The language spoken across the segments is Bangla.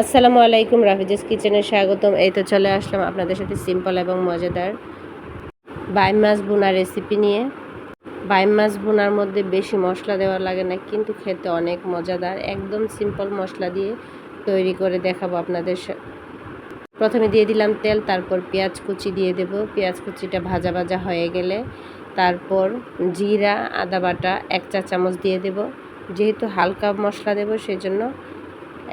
আসসালামু আলাইকুম, রাফিজাস কিচেনে স্বাগতম। এই তো চলে আসলাম আপনাদের সাথে সিম্পল এবং মজাদার বাইম মাছ বোনা রেসিপি নিয়ে। বাইম মাছ বোনার মধ্যে বেশি মশলা দেওয়া লাগে না, কিন্তু খেতে অনেক মজাদার। একদম সিম্পল মশলা দিয়ে তৈরি করে দেখাবো আপনাদের প্রথমে দিয়ে দিলাম তেল, তারপর পেঁয়াজ কুচি দিয়ে দেব। পেঁয়াজ কুচিটা ভাজা ভাজা হয়ে গেলে তারপর জিরা, আদা বাটা এক চা চামচ দিয়ে দেব। যেহেতু হালকা মশলা দেব, সেজন্য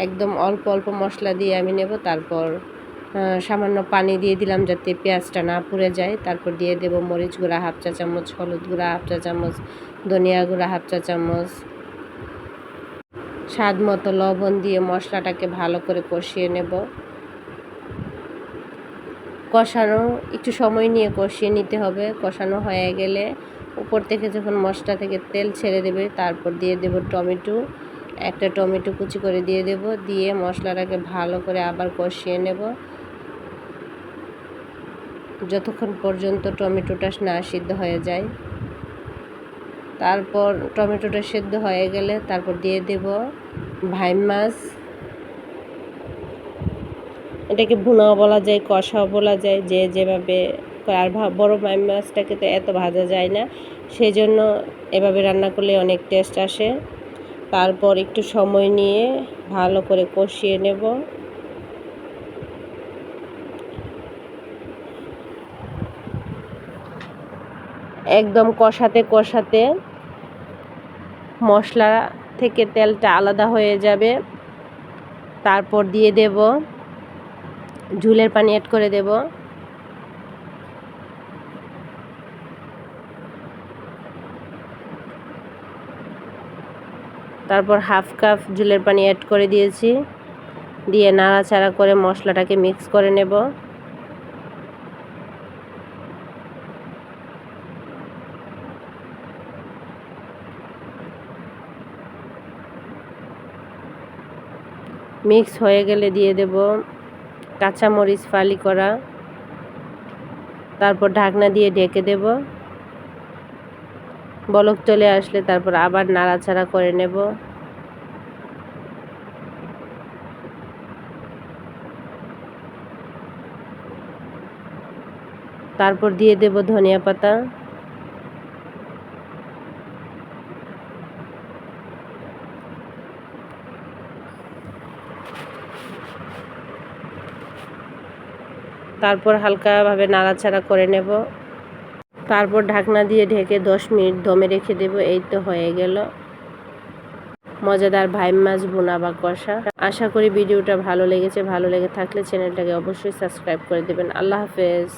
একদম অল্প অল্প মশলা দিয়ে আমি নেব। তারপর সামান্য পানি দিয়ে দিলাম যাতে পেঁয়াজটা না পুড়ে যায়। তারপর দিয়ে দেব মরিচ গুঁড়া, হাফ চা চামচ হলুদ গুঁড়া, হাফ চা চামচ ধনিয়া গুঁড়া, হাফ চা চামচ স্বাদ মতো লবণ দিয়ে মশলাটাকে ভালো করে কষিয়ে নেব। কষানো, একটু সময় নিয়ে কষিয়ে নিতে হবে। কষানো হয়ে গেলে উপর থেকে যখন মশলা থেকে তেল ছেড়ে দেবে, তারপর দিয়ে দেব টমেটো। একটা টমেটো কুচি করে দিয়ে দেব, দিয়ে মশলাটাকে ভালো করে আবার কষিয়ে নেব। যতক্ষণ পর্যন্ত টমেটোটা না সিদ্ধ হয়ে যায়। তারপর টমেটোটা সিদ্ধ হয়ে গেলে তারপর দিয়ে দেব ভাইম মাছ। এটাকে ভুনাও বলা যায়, কষাও বলা যায়, যে যেভাবে। আর বড় মাইম মাছটাকে তো এত ভাজা যায় না সেই জন্য এভাবে রান্না করলে অনেক টেস্ট আসে। তারপর একটু সময় নিয়ে ভালো করে কষিয়ে নেব। একদম কষাতে কষাতে মশলা থেকে তেলটা আলাদা হয়ে যাবে। তারপর দিয়ে দেব, ঝুলের পানি অ্যাড করে দেব। তারপর হাফ কাপ জুলের পানি অ্যাড করে দিয়েছি। দিয়ে নাড়াচাড়া করে মশলাটাকে মিক্স করে নেব। মিক্স হয়ে গেলে দিয়ে দেব কাঁচামরিচ ফালি করা। তারপর ঢাকনা দিয়ে ঢেকে দেব। বলক চলে আসলে তারপর আবার নাড়াচাড়া করে নেব। তারপর দিয়ে দেব ধনিয়া পাতা। তারপর হালকাভাবে নাড়াচাড়া করে নেব। তারপর ঢাকনা দিয়ে ঢেকে দশ মিনিট দমে রেখে দেব, এই তো হয়ে গেল। মজাদার ভাইম মাছ বোনা বা কষা। আশা করি ভিডিওটা ভালো লেগেছে, ভালো লেগে থাকলে চ্যানেলটাকে অবশ্যই সাবস্ক্রাইব করে দেবেন। আল্লাহ হাফেজ।